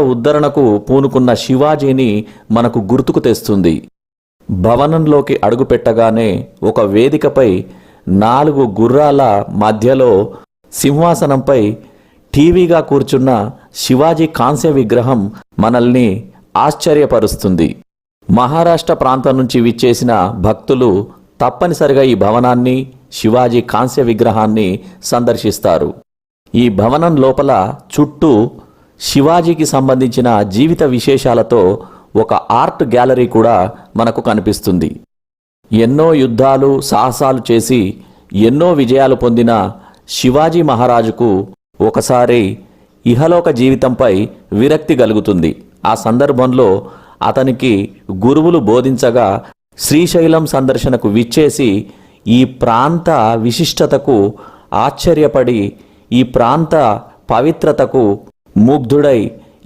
ఉద్ధరణకు పూనుకున్న శివాజీని మనకు గుర్తుకు తెస్తుంది. భవనంలోకి అడుగుపెట్టగానే ఒక వేదికపై నాలుగు గుర్రాల మధ్యలో సింహాసనంపై టీవీగా కూర్చున్న శివాజీ కాంస్య విగ్రహం మనల్ని ఆశ్చర్యపరుస్తుంది. మహారాష్ట్ర ప్రాంతం నుంచి విచ్చేసిన భక్తులు తప్పనిసరిగా ఈ భవనాన్ని శివాజీ కాంస్య విగ్రహాన్ని సందర్శిస్తారు. ఈ భవనం లోపల చుట్టూ శివాజీకి సంబంధించిన జీవిత విశేషాలతో ఒక ఆర్ట్ గ్యాలరీ కూడా మనకు కనిపిస్తుంది. ఎన్నో యుద్ధాలు సాహసాలు చేసి ఎన్నో విజయాలు పొందిన శివాజీ మహారాజుకు ఒకసారి ఇహలోక జీవితంపై విరక్తి కలుగుతుంది. ఆ సందర్భంలో అతనికి గురువులు బోధించగా శ్రీశైలం సందర్శనకు విచ్చేసి ఈ ప్రాంత విశిష్టతకు ఆశ్చర్యపడి ఈ ప్రాంత పవిత్రతకు મૂક ધોડાઈ